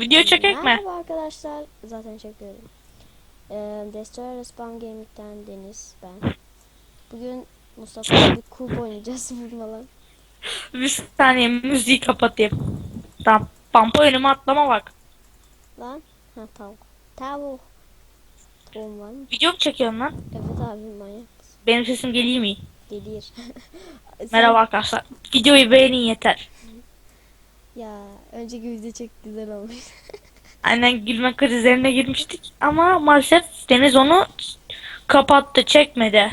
Video çekek mi? Merhaba arkadaşlar. Zaten çekiyorum. Ee, Destroyer Spam Gaming'den Deniz ben. Bugün Mustafa bir kub oynayacağız vurmalar. Bir saniye müziği kapatayım. Tamam. Pampa önüme atlama bak. Lan. Ha tavuk. Tavuk. Tavuğum var mı? Video mu çekiyorsun lan? Evet abi manyak. Benim sesim geliyor mu? Gelir. Merhaba arkadaşlar. Videoyu beğenin yeter. Ya önceki video çok güzel olmuş. Aynen gülme krizlerine girmiştik. Ama maalesef Deniz onu kapattı, çekmedi.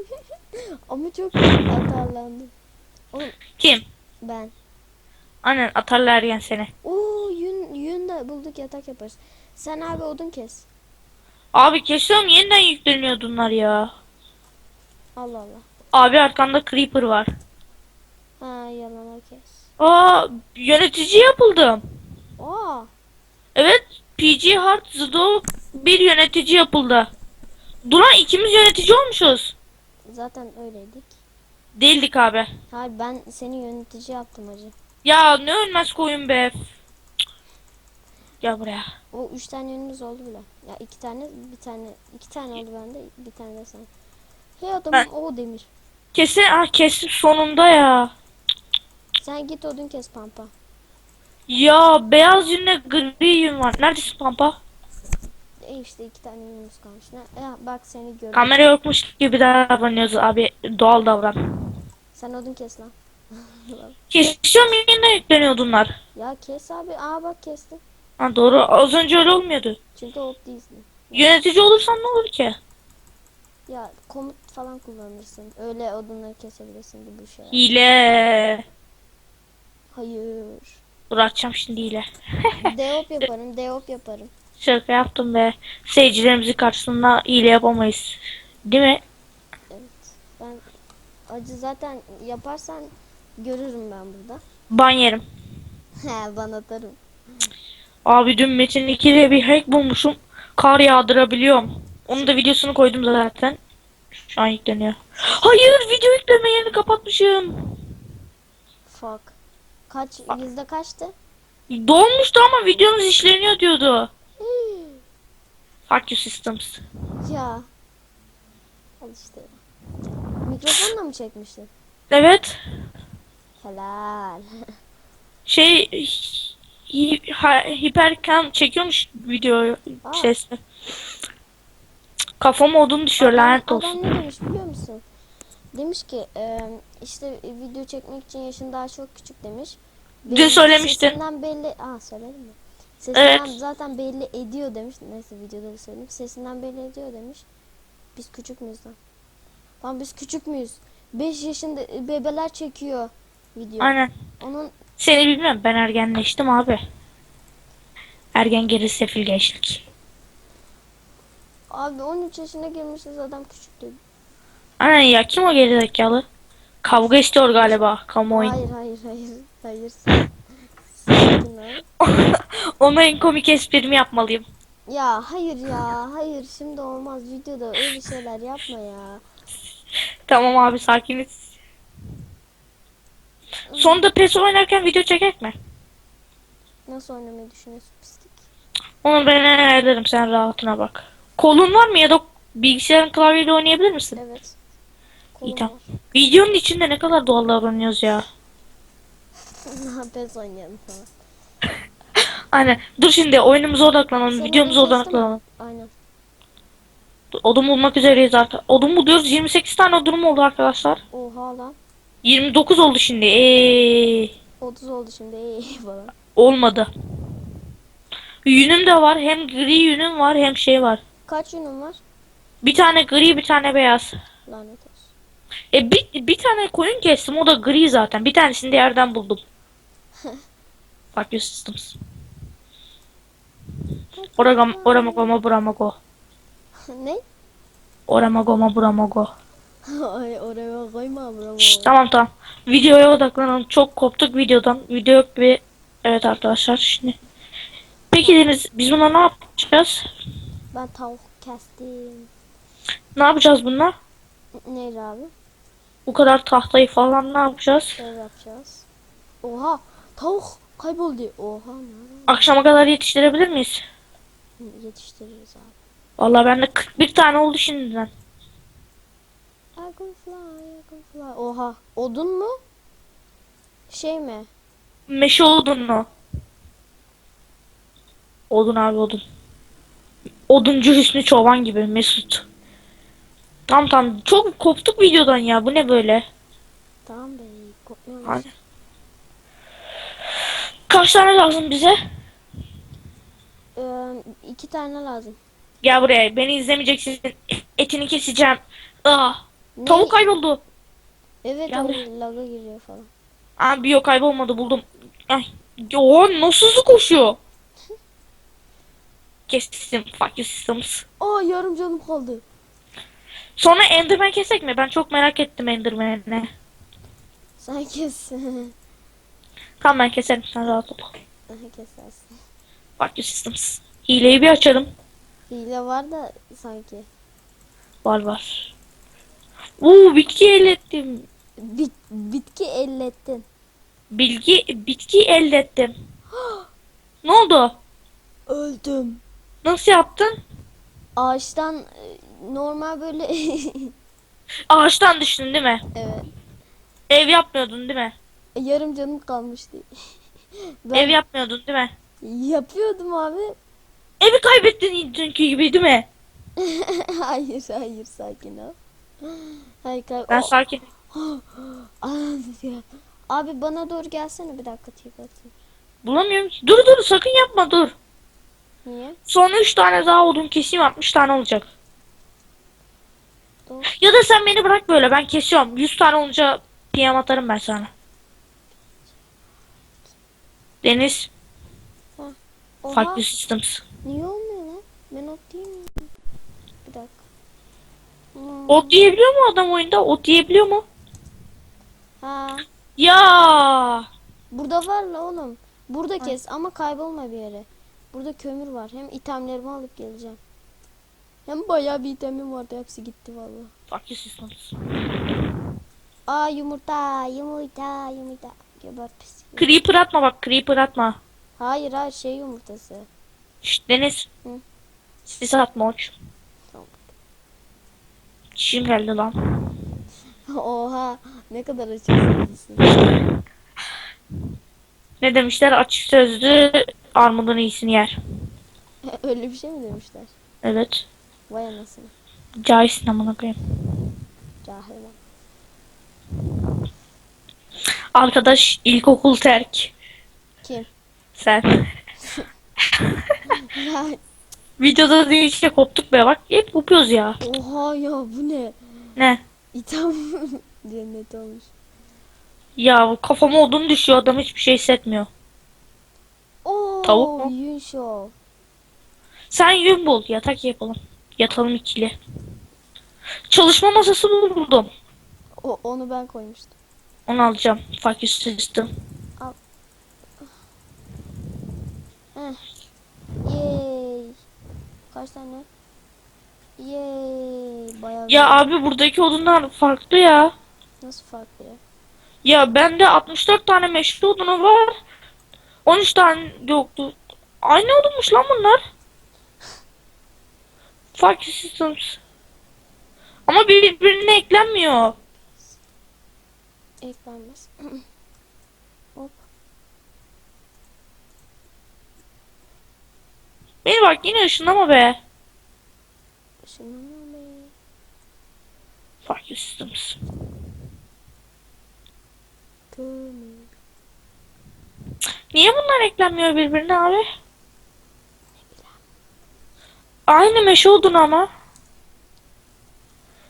Ama çok atarlandım. Kim? ben. Aynen atarlar ergen seni. Oo yün, yün de bulduk yatak yaparız. Sen abi odun kes. Abi kesiyorum yeniden yükleniyor bunlar ya. Allah Allah. Abi arkanda creeper var. Ha yalanlar kes. Aa yönetici yapıldım. Aa Evet PG Hard Zdo bir yönetici yapıldı. Duran ikimiz yönetici olmuşuz. zaten öyleydik. Değildik abi. Hayır ben seni yönetici yaptım hacı. Ya ne ölmez koyun be. Gel buraya. O üç tane yönümüz oldu bile. Ya iki tane bir tane iki tane oldu bende bir tane de sen. Hey adam Ben- o demir. Kesin ah kesin sonunda ya. Sen git odun kes pampa. Ya beyaz yünle gri yün var. Neredesin Pampa? E işte iki tane yönümüz kalmış. Ne? Ya bak seni gördüm. Kamera yokmuş gibi davranıyoruz abi. Doğal davran. Sen odun kes lan. Kesiyorum yeniden yükleniyor bunlar. ya kes abi. Aa bak kestim. Ha doğru. Az önce öyle olmuyordu. Çünkü ot değilsin. Yönetici olursan ne olur ki? Ya komut falan kullanırsın. Öyle odunları kesebilirsin gibi bir şey. Hile. Dur açacağım şimdi hile. Deop yaparım. Deop yaparım. Şaka yaptım be. Seyircilerimizin karşısında hile yapamayız. Değil mi? Evet. Ben acı zaten yaparsan görürüm ben burada. Ban yerim. He ben atarım. Abi dün Metin 2'de bir hack bulmuşum. Kar yağdırabiliyorum. Onun da videosunu koydum zaten. Şu an yükleniyor. Hayır video yükleme yerini kapatmışım. Fuck. Kaç yüzde kaçtı? Dolmuştu ama videomuz işleniyor diyordu. Fuck you systems. ya. Al işte. Mikrofonla mı çekmiştin? Evet. Helal. Şey hi, ha, hipercam çekiyormuş video Aa. sesli. Kafama odun düşüyor lanet adam, olsun. adam ne demiş biliyor musun? Demiş ki e, işte video çekmek için yaşın daha çok küçük demiş. Dün söylemiştin. Sesinden belli... Aa söyledim mi? Sesinden Evet. zaten belli ediyor demiş. Neyse videoda da söyledim. Sesinden belli ediyor demiş. Biz küçük müyüz lan? Lan biz küçük müyüz? 5 yaşında e, bebeler çekiyor video. Aynen. Onun Seni bilmem ben ergenleştim abi. Ergen geri sefil gençlik. abi 13 yaşına girmişiz adam küçük dedi. Aynen ya kim o geri zekalı? Kavga istiyor galiba kamuoyu. Hayır hayır hayır. Hayır. Sakin ol. Ona en komik esprimi yapmalıyım. Ya hayır ya hayır şimdi olmaz videoda öyle şeyler yapma ya. Tamam abi sakiniz. Sonunda PES oynarken video çekek mi? Nasıl oynamayı düşünüyorsun pislik? Onu ben ayarlarım sen rahatına bak. Kolun var mı ya da bilgisayarın klavyeyle oynayabilir misin? Evet. İyi tamam. Videonun içinde ne kadar doğal davranıyoruz ya. Pes oynayalım falan. Aynen. Dur şimdi oyunumuza odaklanalım. Sen videomuza odaklanalım. Aynen. Odun bulmak üzereyiz artık. Odun buluyoruz. 28 tane odunum oldu arkadaşlar. Oha lan. 29 oldu şimdi. Eee 30 oldu şimdi falan. olmadı. Yünüm de var. Hem gri yünüm var hem şey var. Kaç yünün var? Bir tane gri bir tane beyaz. Lanet. E bir, bir tane koyun kestim o da gri zaten. Bir tanesini de yerden buldum. Fuck you systems. Oragam, oramagoma buramago. ne? Oramagoma buramago. Ay oraya koyma bravo. Şşş, tamam tamam. Videoya odaklanalım. Çok koptuk videodan. Video yok bir... Evet arkadaşlar şimdi. Peki Deniz biz buna ne yapacağız? Ben tavuk kestim. Ne yapacağız bununla? Neydi abi? Bu kadar tahtayı falan ne yapacağız? Şöyle yapacağız. Oha tavuk Kayboldu. Oha ne Akşama kadar yetiştirebilir miyiz? Yetiştiririz abi. Vallahi bende 41 tane oldu şimdiden. I can fly, I can fly. Oha. Odun mu? Şey mi? Meşe odun mu? Odun abi odun. Oduncu Hüsnü Çoban gibi Mesut. Tam tam çok koptuk videodan ya bu ne böyle? Tamam be. Kopmuyoruz. Kaç tane lazım bize? Ee, iki tane lazım. Gel buraya beni izlemeyeceksin etini keseceğim. Ah, Ne? tavuk kayboldu. Evet Gel laga giriyor falan. Abi yok kaybolmadı buldum. Ay. Oha nasıl hızlı koşuyor? Kestim fuck you systems. Aa yarım canım kaldı. Sonra Enderman kesek mi? Ben çok merak ettim Enderman'i. Sen kes. Tamam ben keserim sen rahat ol. Kesersin. Fuck you systems. Hileyi bir açalım. Hile var da sanki. Var var. Uuu bitki elde ettim. Bit, bitki ellettin. Bilgi bitki elde ettim. ne oldu? Öldüm. Nasıl yaptın? Ağaçtan e, normal böyle Ağaçtan düştün değil mi? evet. Ev yapmıyordun değil mi? Yarım canım kalmıştı. ben Ev yapmıyordun değil mi? yapıyordum abi. Evi kaybettin dünkü gibi değil mi? hayır hayır sakin ol. Hayır kay- Ben O- sakin. Abi bana doğru gelsene bir dakika tip atayım. Bulamıyorum ki. Dur dur sakın yapma dur. Niye? Sonra 3 tane daha odun keseyim 60 tane olacak. Doğru. Ya da sen beni bırak böyle ben kesiyorum. 100 tane olunca PM atarım ben sana. Deniz. Oha. Farklı systems. Niye olmuyor lan? Ben ot değil miyim? Bir dakika. Hmm. Ot yiyebiliyor mu adam oyunda? Ot yiyebiliyor mu? Ha. Ya. Burada var la oğlum. Burada kes ama kaybolma bir yere. Burada kömür var. Hem itemlerimi alıp geleceğim. Hem bayağı bir itemim vardı. Hepsi gitti vallahi. Farklı systems. Aa yumurta, yumurta, yumurta. Geber pis. Creeper atma bak creeper atma. Hayır hayır şey yumurtası. Şşt Deniz. Hı. Sis atma uç. Tamam. Çişim geldi lan. Oha ne kadar açıksın. Ne demişler açık sözlü armudun iyisini yer. Öyle bir şey mi demişler? Evet. Vay anasını. Cahilsin amına koyayım. Cahil bak. Arkadaş ilkokul terk. Kim? Sen. Ya, Videoda değil işte koptuk be bak. Hep kopuyoruz ya. oha ya bu ne? Ne? İtham cennet olmuş. Ya kafama odun düşüyor adam hiçbir şey hissetmiyor. Oo, Tavuk mu? Yün şov. Sen yün bul yatak yapalım. Yatalım ikili. Çalışma masası buldum. O, onu ben koymuştum. Onu alacağım. Fuck you system. Yay. Kaç tane? Yay. Bayağı Ya güzel. abi buradaki odunlar farklı ya. Nasıl farklı ya? Ya bende 64 tane meşru odunu var. 13 tane yoktu. Aynı odunmuş lan bunlar. You systems. Ama birbirine eklenmiyor. Eklenmez. Hop. Beni bak yine ışınlama be. Işınlanma be. You systems. Kömür. Niye bunlar eklenmiyor birbirine abi? Aynı meşe odun ama.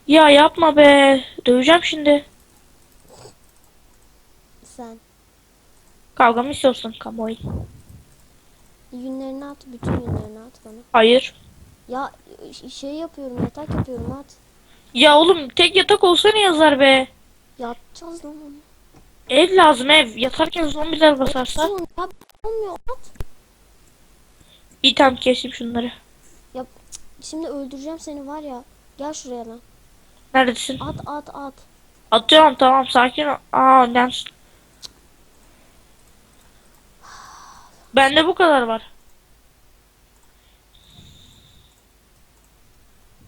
Ya yapma be. Döveceğim şimdi. Sen. Kavga mı istiyorsun kamuoyu? Yünlerini at. Bütün yünlerini at bana. Hayır. Ya şey yapıyorum. Yatak yapıyorum at. Ya oğlum tek yatak olsa ne yazar be? Yatacağız lan onu. Ev lazım ev. Yatarken zombiler basarsa. Ya olmuyor at. İyi tamam keseyim şunları. Şimdi öldüreceğim seni var ya. Gel şuraya lan. Neredesin? At at at. Atıyorum tamam sakin ol. Aa ben Bende bu kadar var.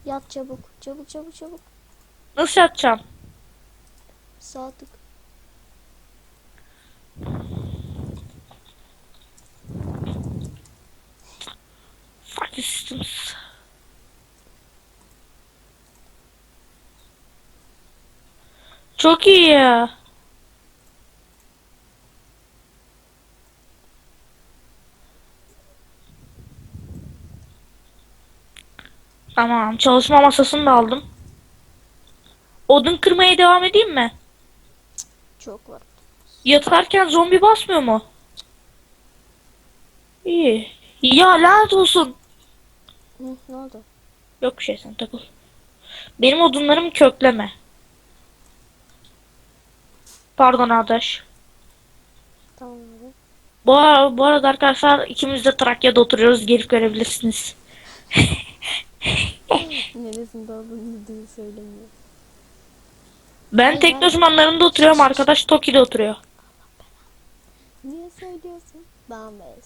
Yat çabuk. Çabuk çabuk çabuk. Nasıl yatacağım? Sağ tık. Fuck the systems. Çok iyi ya. Tamam, çalışma masasını da aldım. Odun kırmaya devam edeyim mi? Çok var. Yatarken zombi basmıyor mu? İyi. Ya lanet olsun. Hı, ne oldu? Yok bir şey sen takıl. Benim odunlarımı kökleme. Pardon arkadaş. Tamam abi. Bu, bu arada arkadaşlar ikimiz de Trakya'da oturuyoruz. Gelip görebilirsiniz. Neresinde olduğunu diye söylemiyor. Ben tekne uzmanlarında oturuyorum. Arkadaş Toki'de oturuyor. Niye söylüyorsun? Ben bez.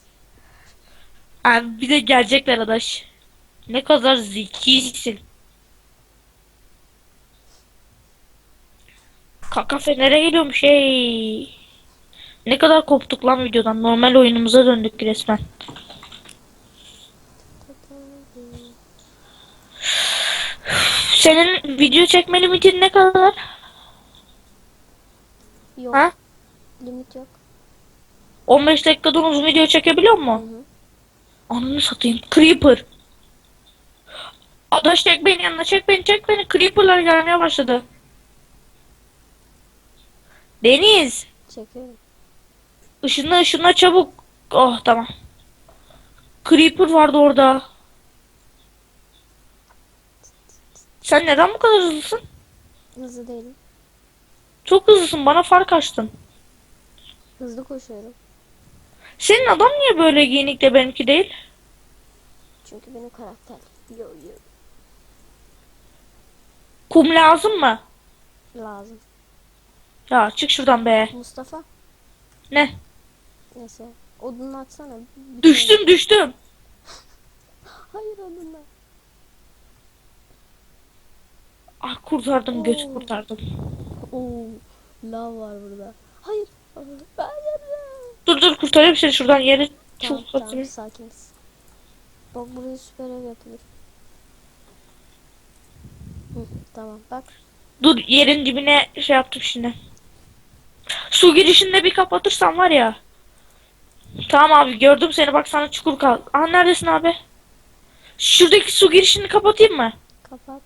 Abi bir de gelecekler arkadaş. Ne kadar zekisin. Kaka Fener'e geliyormuş şey. Ne kadar koptuk lan videodan. Normal oyunumuza döndük resmen. Senin video çekme limitin ne kadar? Yok. Ha? Limit yok. 15 dakikadan uzun video çekebiliyor mu? hı. Ananı satayım. Creeper. Adaş çek beni yanına çek beni çek beni. Creeper'lar gelmeye başladı. Deniz. Çekiyorum. Işınla ışınla çabuk. Oh tamam. Creeper vardı orada. Sen neden bu kadar hızlısın? Hızlı değilim. Çok hızlısın. Bana fark açtın. Hızlı koşuyorum. Senin adam niye böyle giyinik de benimki değil? Çünkü benim karakter. Yo yo. Kum lazım mı? Lazım. Ya çık şuradan be. Mustafa. Ne? Neyse. Odunu atsana. Bir Düştüm düştüm. Hayır odunla. Ah kurtardım göt Oo. kurtardım. Oo. Lav var burada. Hayır. Hayır. Dur dur kurtarayım seni şuradan yeri Tamam, çok tamam sakiniz. Bak buraya süper ev yapılır. Hı, tamam bak. Dur yerin dibine şey yaptım şimdi. Su girişini de bir kapatırsan var ya. Tamam abi gördüm seni bak sana çukur kal. Aa neredesin abi? Şuradaki su girişini kapatayım mı? Kapat.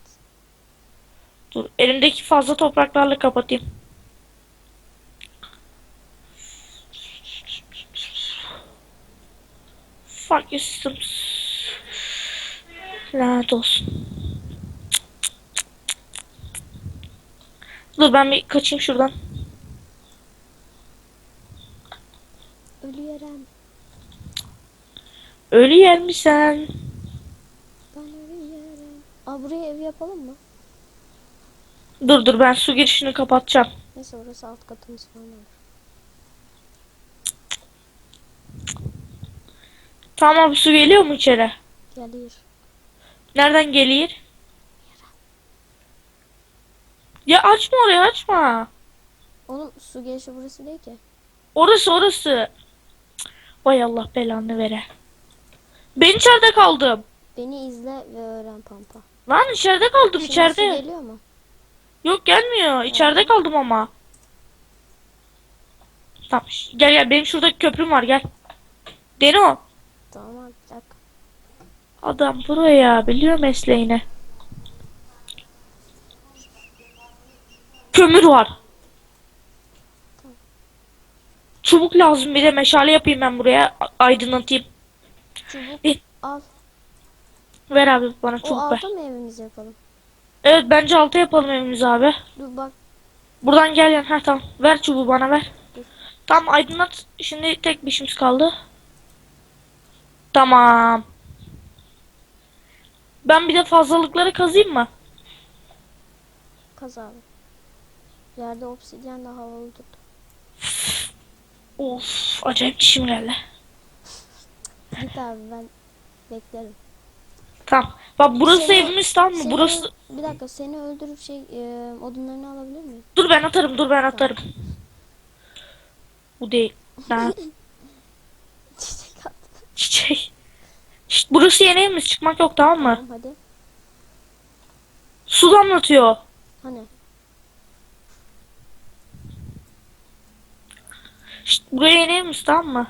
Dur elimdeki fazla topraklarla kapatayım. Fuck your systems. Lanet olsun. Dur ben bir kaçayım şuradan. Ölü yer mi sen? Ben ölüyorum. Aa buraya ev yapalım mı? Dur dur ben su girişini kapatacağım. Neyse orası alt katımız falan. Tamam su geliyor mu içeri? Gelir. Nereden geliyor? Ya açma orayı açma. Oğlum su gelişi burası değil ki. Orası orası. Vay Allah belanı vere. Ben içeride kaldım. Beni izle ve öğren pampa. Lan içeride kaldım Şimdi içeride. geliyor mu? Yok gelmiyor. İçeride kaldım ama. Tamam gel gel benim şurada köprüm var gel. Deno. Tamam dakika. Adam buraya biliyor mesleğini. Kömür var. Çubuk lazım bir de meşale yapayım ben buraya aydınlatayım. Çubuk Bir- al. Ver abi bana O çubuk ver. alta mı evimizi yapalım? Evet bence alta yapalım evimizi abi. Dur bak. Buradan gel yan. Ha tamam. Ver çubuğu bana ver. Tamam aydınlat. Şimdi tek bir işimiz kaldı. Tamam. Ben bir de fazlalıkları kazıyım mı? Kaz abi. Yerde obsidyen de havalı tut. Of acayip çişim geldi. Git abi ben beklerim. Tamam. Bak burası Seni- evimiz tamam mı? Seni- Burası Bir dakika seni öldürüp şey e, odunlarını alabilir miyim? Dur ben atarım, dur ben atarım. Bu değil. Ben Çiçek at. çiçek. Şşt, burası yeni evimiz. Çıkmak yok tamam mı? Tamam hadi. Su damlatıyor. Hani? Şşt, buraya yeni evimiz tamam mı?